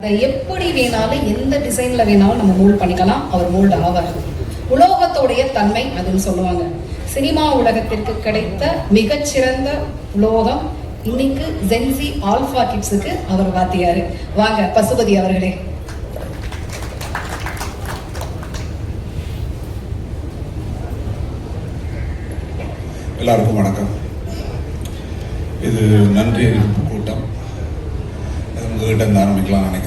அதை எப்படி வேணாலும் எந்த டிசைன்ல வேணாலும் நம்ம மோல்ட் பண்ணிக்கலாம். அவர் மோல்ட் ஆவார். உலோகத்தோடைய தன்மை அதுன்னு சொல்லுவாங்க. சினிமா உலகத்திற்கு கிடைத்த மிகச்சிறந்த உலோகம் இன்னைக்கு ஜென்சி ஆல்ஃபா கிட்ஸுக்கு அவர் வாத்தியாரு. வாங்க பசுபதி அவர்களே. எல்லாருக்கும் வணக்கம். இது நன்றி கூட்டம். உங்ககிட்ட இருந்து ஆரம்பிக்கலாம் நினைக்கிறேன்.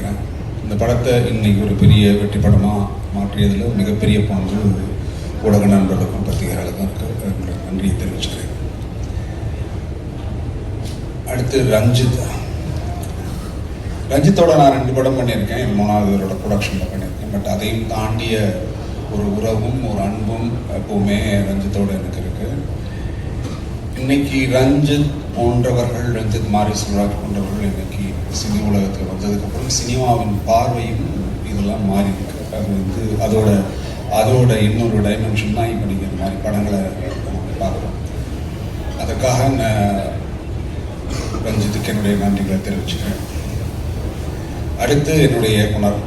இந்த படத்தை இன்னைக்கு ஒரு பெரிய வெற்றி படமாக மாற்றியதில் மிகப்பெரிய பங்கு ஊடக நண்பர்களுக்கும் பத்திரிகையாளருக்கும் இருக்கு. என்னோட நன்றியை தெரிவிச்சுக்கிறேன். அடுத்து ரஞ்சித். ரஞ்சித்தோட நான் ரெண்டு படம் பண்ணியிருக்கேன். என் மூணாவது ப்ரொடக்ஷனில் பண்ணியிருக்கேன். பட் அதையும் தாண்டிய ஒரு உறவும் ஒரு அன்பும் எப்பவுமே ரஞ்சித்தோட எனக்கு இருக்கு. இன்னைக்கு ரஞ்சித் போன்றவர்கள் ரஞ்சித் மாரி செல்வராஜ் போன்றவர்கள் இன்னைக்கு சினி உலகத்தில் வந்ததுக்கப்புறம் சினிமாவின் பார்வையும் இதெல்லாம் மாறி இருக்கு அது வந்து அதோட அதோட இன்னொரு டைமென்ஷன் தான் இப்போ நீங்கள் இந்த மாதிரி படங்களை நம்ம பார்க்குறோம். அதுக்காக நான் ரஞ்சித்துக்கு என்னுடைய நன்றிகளை தெரிவிச்சுக்கிறேன். அடுத்து என்னுடைய இயக்குனர்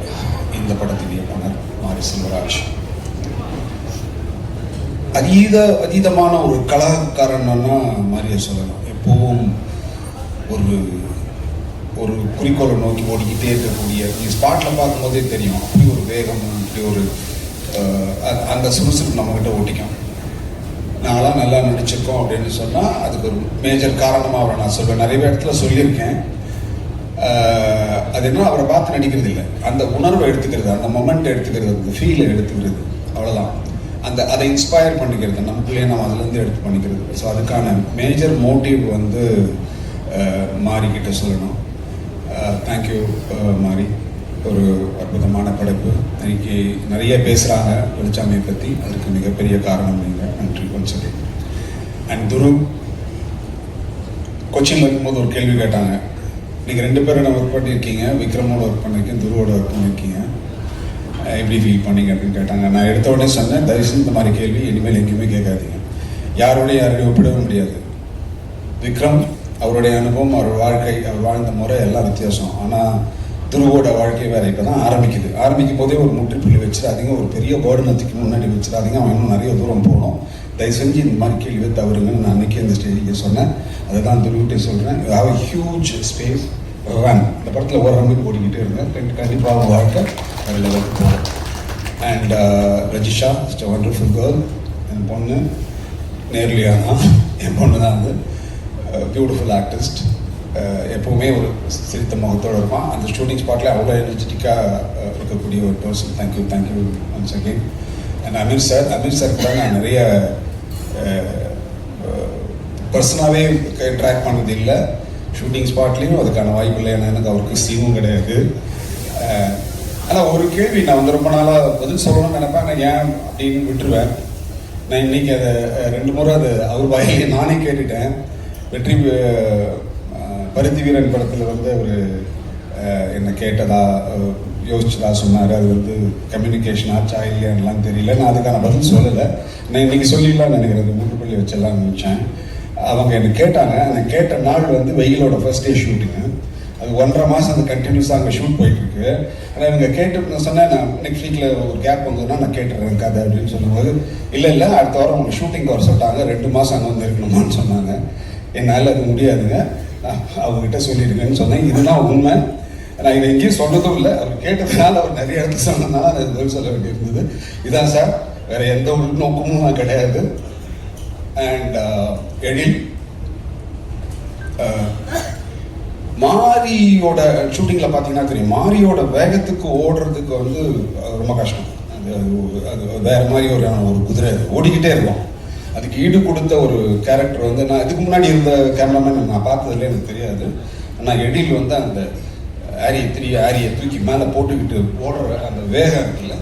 இந்த படத்தின் இயக்குனர் மாரி செல்வராஜ். அதீத அதீதமான ஒரு கலாக்காரன்னா மாதிரியே சொல்லலாம் எப்பவும் ஒரு ஒரு குறிக்கோளை நோக்கி ஓடிக்கிட்டே இருக்கக்கூடிய நீங்கள் ஸ்பாட்டில் பார்க்கும்போதே தெரியும் அப்படி ஒரு வேகம் அப்படி ஒரு அந்த- சுறுசுறுப்பு நம்மக்கிட்ட ஓட்டிக்கும். நாங்களாம் நல்லா நடிச்சிருக்கோம் அப்படின்னு சொன்னால் அதுக்கு ஒரு மேஜர் காரணமாக அவரை நான் சொல்வேன். நிறைய இடத்துல சொல்லியிருக்கேன். அது என்ன அவரை பார்த்து நடிக்கிறது இல்லை அந்த உணர்வை எடுத்துக்கிறது அந்த மொமெண்ட்டை எடுத்துக்கிறது அந்த ஃபீலை எடுத்துக்கிறது அவ்வளோதான் அந்த அதை இன்ஸ்பயர் பண்ணிக்கிறது நமக்குள்ளேயே நம்ம அதுலேருந்து எடுத்து பண்ணிக்கிறது. ஸோ அதுக்கான மேஜர் மோட்டிவ் வந்து மாறிக்கிட்ட சொல்லணும். தேங்க்யூ மாறி ஒரு அற்புதமான படைப்பு. இன்னைக்கு நிறைய பேசுகிறாங்க வெளிச்சாமியை பற்றி அதுக்கு மிகப்பெரிய காரணம் நீங்கள் நன்றி சொல்லி அண்ட் துரு கொச்சின் இருக்கும்போது ஒரு கேள்வி கேட்டாங்க. நீங்கள் ரெண்டு பேரும் என்ன ஒர்க் பண்ணியிருக்கீங்க? விக்ரமோட ஒர்க் பண்ணியிருக்கீங்க துருவோட ஒர்க் பண்ணியிருக்கீங்க. எப்படி ஃபீல் பண்ணீங்க அப்படின்னு கேட்டாங்க. நான் எடுத்த உடனே சொன்னேன் தயவுசெய்து இந்த மாதிரி கேள்வி இனிமேல் எங்கேயுமே கேட்காதீங்க. யாரோடையும் யாரோடையும் ஒப்பிடவும் முடியாது. விக்ரம் அவருடைய அனுபவம் அவர் வாழ்க்கை அவர் வாழ்ந்த முறை எல்லாம் வித்தியாசம். ஆனால் துருவோட வாழ்க்கை வேறு இப்போ தான் ஆரம்பிக்குது. ஆரம்பிக்கும் போதே ஒரு முற்றுப்புள்ளி வச்சிடாதீங்க ஒரு பெரிய பேர்டனத்துக்கு முன்னாடி வச்சிடாதீங்க அவன் இன்னும் நிறைய தூரம் போகணும். தயவு செஞ்சு இந்த மாதிரி கேள்வி தவறுங்கன்னு நான் அன்னைக்கே அந்த ஸ்டேஜுக்கு சொன்னேன். அதை தான் துருவிட்டே சொல்கிறேன் ஹாவ் ஹியூஜ் ஸ்பேஸ் ரன் இந்த படத்தில் ஒரு ரன் ஓடிக்கிட்டே இருந்தேன் கண்டிப்பாக அவங்க வாழ்க்கை நல்ல லெவலுக்கு போகும். And Rajisha it's wonderful girl என் பொண்ணு நேர்லியானா என் பொண்ணு தான் வந்து பியூட்டிஃபுல் ஆர்டிஸ்ட் எப்போவுமே ஒரு சிரித்த முகத்தோடு இருப்பான். அந்த ஷூட்டிங் ஸ்பாட்டில் அவ்வளோ எனர்ஜெட்டிக்காக இருக்கக்கூடிய ஒரு person thank you thank you once again and Ameer sir Ameer sir கூட நான் நிறைய uh, uh, பர்சனாகவே இன்ட்ராக்ட் பண்ணது இல்லை. ஷூட்டிங் ஸ்பாட்லேயும் அதுக்கான வாய்ப்பு இல்லை ஏன்னா எனக்கு அவருக்கு சீவும் கிடையாது. ஆனால் ஒரு கேள்வி நான் வந்து ரொம்ப நாளாக பதில் சொல்லணும்னு நினைப்பேன். நான் ஏன் அப்படின்னு விட்டுருவேன். நான் இன்னைக்கு அதை ரெண்டு முறை அது அவர் வாயிலே நானே கேட்டுட்டேன். வெற்றி பருத்தி வீரன் படத்தில் வந்து அவர் என்னை கேட்டதா யோசிச்சதா சொன்னார். அது வந்து கம்யூனிகேஷன் ஆச்சா இல்லையான்லாம் தெரியல. நான் அதுக்கான பதில் சொல்லலை. நான் இன்னைக்கு சொல்லிடலாம்னு நினைக்கிறேன். முட்டுப்பள்ளி வச்செல்லாம் நினச்சேன். அவங்க என்னை கேட்டாங்க அந்த கேட்ட நாள் வந்து வெயிலோட ஃபர்ஸ்ட் டே ஷூட்டிங்கு அது ஒன்றரை மாதம் அந்த கண்டினியூஸாக அங்கே ஷூட் போயிட்டுருக்கு. ஆனால் இவங்க கேட்டு நான் சொன்னேன் நான் நெக்ஸ்ட் வீக்கில் ஒரு கேப் வந்ததுன்னா நான் கேட்டுறேன் கதை அப்படின்னு சொல்லும்போது இல்லை இல்லை அடுத்த வாரம் அவங்க ஷூட்டிங் வர சொல்லிட்டாங்க ரெண்டு மாதம் அங்கே வந்து இருக்கணுமான்னு சொன்னாங்க. என்னால் அது முடியாதுங்க. அவங்ககிட்ட சொல்லியிருக்கேன்னு சொன்னேன். இதுதான் உண்மை. நான் இதை எங்கேயும் சொன்னதும் இல்லை. அவர் கேட்டதுனால அவர் நிறைய இடத்துல சொன்னதுனால அது பதில் சொல்ல வேண்டியிருந்தது. இதான் சார் வேற எந்த உள்நோக்கமும் நான் கிடையாது. அண்ட் எழில் மாரியோட ஷூட்டிங்கில் பார்த்தீங்கன்னா தெரியும். மாரியோட வேகத்துக்கு ஓடுறதுக்கு வந்து ரொம்ப கஷ்டம். அது அது மாதிரி ஒரு ஒரு குதிரை ஓடிக்கிட்டே இருக்கும். அதுக்கு ஈடு கொடுத்த ஒரு கேரக்டர் வந்து நான் இதுக்கு முன்னாடி இருந்த கேமராமேன் நான் பார்த்ததுல எனக்கு தெரியாது. ஆனால் எழில் வந்து அந்த ஆரியை த்ரீ ஆரியை தூக்கி மேலே போட்டுக்கிட்டு ஓடுற அந்த வேகம் இருக்குல்ல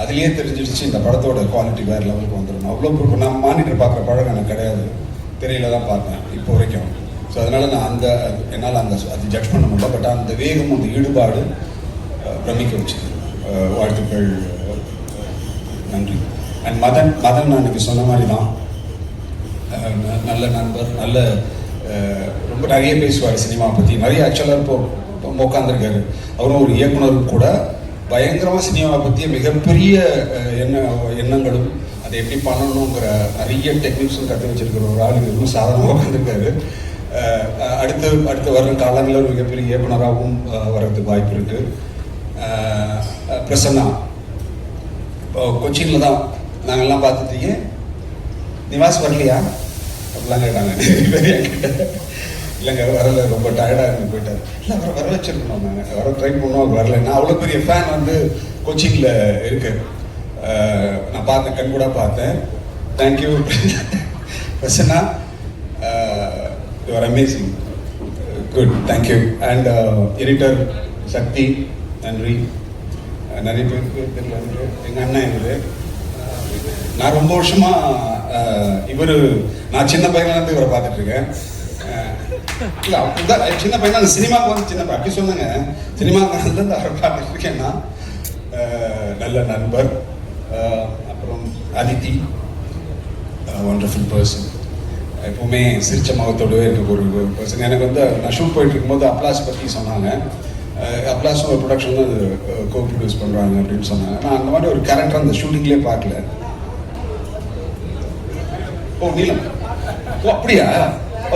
அதுலேயே தெரிஞ்சிடுச்சு இந்த படத்தோட குவாலிட்டி வேறு லெவலுக்கு வந்துடும் அவ்வளோ இப்போ நான் மானிட்டர் பார்க்குற பழக்கம் எனக்கு கிடையாது. தெரியல தான் பார்த்தேன் இப்போ வரைக்கும். ஸோ அதனால் நான் அந்த என்னால் அந்த அது ஜட்ஜ் பண்ண முடியல பட் அந்த வேகம் அந்த ஈடுபாடு பிரமிக்க வச்சுது. வாழ்த்துக்கள். நன்றி. அண்ட் மதன் மதன் நான் எனக்கு சொன்ன மாதிரி தான். நல்ல நண்பர் நல்ல ரொம்ப நிறைய பேசுவார் சினிமா பற்றி நிறைய ஆக்சுவலாக இப்போ இப்போ உட்காந்துருக்காரு அவரும் ஒரு இயக்குனரும் கூட பயங்கரமாக சினிமாவை பற்றிய மிகப்பெரிய எண்ண எண்ணங்களும் அதை எப்படி பண்ணணுங்கிற நிறைய டெக்னிக்ஸும் கற்று வச்சிருக்கிற ஒரு ஆள். வெறும் சாதாரணமாக வந்திருக்காரு அடுத்து அடுத்து வரும் காலங்களில் ஒரு மிகப்பெரிய இயக்குனராகவும் வர்றதுக்கு வாய்ப்பு இருக்குது பிரசன்னா. இப்போ கொச்சினில் தான் நாங்கள்லாம் பார்த்துட்டீங்க நிவாஸ் வரலையா? அப்படிலாம் கேட்டாங்க. இல்லைங்க வரல ரொம்ப டயர்டாக இருந்து போயிட்டார். இல்லை அவரை வர வச்சிருக்கணும் நாங்கள் வர ட்ரை பண்ணோம் அவர் வரல. நான் அவ்வளோ பெரிய ஃபேன் வந்து கொச்சின்ல இருக்கு நான் பார்த்தேன் கண் கூட பார்த்தேன். Thank you Prasanna your amazing good thank you and editor Sakthi நன்றி. நிறைய பேருக்கு தெரியல எங்கள் அண்ணன் இவர். நான் ரொம்ப வருஷமாக இவர் நான் சின்ன பையனாக இருந்து இவரை பார்த்துட்ருக்கேன் இல்ல அப்படிதான் சின்ன பையன் அந்த சினிமாவுக்கு வந்து சின்ன பையன். அப்படி சொன்னாங்க. சினிமாவுக்கு வந்து அந்த அரபாக இருக்கேன்னா நல்ல நண்பர் அப்புறம் அதித்தி ஒண்டர்ஃபுல் பர்சன் எப்பவுமே சிரிச்ச முகத்தோடவே இருக்க ஒரு பர்சன் எனக்கு வந்து நான் ஷூட் போயிட்டு இருக்கும்போது அப்ளாஸ் பற்றி சொன்னாங்க. அப்ளாஸும் ஒரு ப்ரொடக்ஷன் வந்து கோ ப்ரொடியூஸ் பண்ணுறாங்க அப்படின்னு சொன்னாங்க. நான் அந்த மாதிரி ஒரு கேரக்டர் அந்த ஷூட்டிங்லேயே பார்க்கல. ஓ நீலம் ஓ அப்படியா?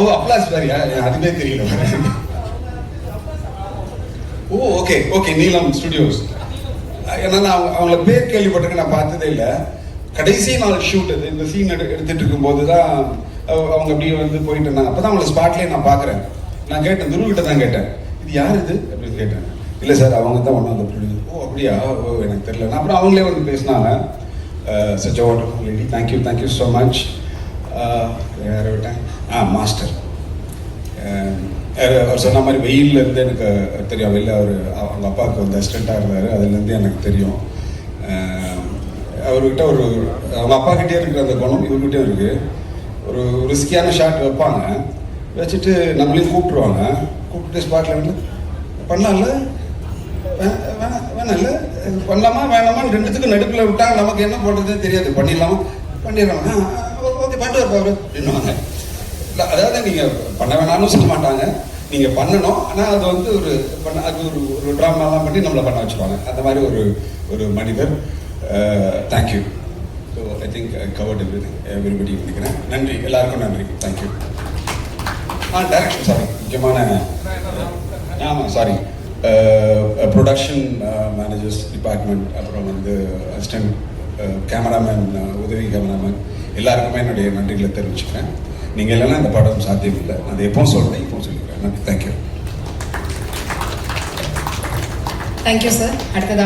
ஓ அப்ளாஸ் வேறியா அதுவே தெரியல. Oh okay okay Neelam studios ஏன்னா நான் அவங்க அவங்கள பேர் கேள்விப்பட்டிருக்கேன் நான் பார்த்ததே இல்லை. கடைசி நாள் ஷூட் அது இந்த சீன் எடு எடுத்துட்டு இருக்கும்போது தான் அவங்க அப்படியே வந்து போயிட்டு இருந்தாங்க அப்போ தான் அவங்கள ஸ்பாட்லேயே நான் பார்க்குறேன். நான் கேட்டேன் துருவிட்ட தான் கேட்டேன். இது யார் இது? அப்படின்னு கேட்டேன். இல்லை சார் அவங்க தான் ஒன்றும் அந்த ப்ரொடியூசர் ஓ அப்படியா? ஓ எனக்கு தெரியல. நான் அப்புறம் அவங்களே வந்து பேசினாங்க. Such wonderful lady thank you thank you so much யாரை விட்டேன் ஆ மாஸ்டர் அவர் சொன்ன மாதிரி வெயில்ல இருந்து எனக்கு தெரியும். வெளில அவர் அவங்க அப்பாவுக்கு வந்து அசிஸ்டண்ட்டாக இருந்தார் அதுலேருந்து எனக்கு தெரியும். அவர்கிட்ட ஒரு அவங்க அப்பாக்கிட்டே இருக்கிற அந்த குணம் இவர்கிட்டே இருக்கு. ஒரு ரிஸ்கியான ஷாட் வைப்பாங்க. வச்சுட்டு நம்மளையும் கூப்பிட்ருவாங்க கூப்பிட்டு ஸ்பாட்ல வந்து பண்ணலாம்ல? வேணாம் இல்லை பண்ணலாமா? வேணாமா? ரெண்டுத்துக்கும் நடுப்பில் விட்டாங்க நமக்கு என்ன பண்ணுறதுன்னு தெரியாது. பண்ணிடலாமா? பண்ணிடுறாங்க ஓகே பண்ணிட்டு வரப்பா என்னவாங்க இல்லை அதாவது நீங்கள் பண்ண வேணாம்னு சொல்ல மாட்டாங்க. நீங்கள் பண்ணணும். ஆனால் அது வந்து ஒரு பண்ண அது ஒரு ஒரு ட்ராமாலாம் பண்ணி நம்மளை பண்ண வச்சுருவாங்க. அந்த மாதிரி ஒரு ஒரு மனிதர் thank you so I think covered everything everybody நினைக்கிறேன். நன்றி. எல்லாருக்கும் நன்றி. தேங்க்யூ ஆ டைரக்ஷன் சாரி முக்கியமான ஆமாம் சாரி ப்ரொடக்ஷன் மேனேஜர்ஸ் டிபார்ட்மெண்ட் அப்புறம் வந்து அசிஸ்டன்ட் கேமராமேன் உதவி கேமராமேன் எல்லாருக்குமே என்னுடைய நன்றிகளை தெரிவிச்சுக்கிறேன். நீங்கள் இல்லைன்னா இந்த படம் சாத்தியம் இல்லை அது எப்பவும் சொல்கிறேன் இப்பவும் சொல்லிக்கிறேன். நன்றி. தேங்க்யூ தேங்க்யூ சார் அடுத்ததா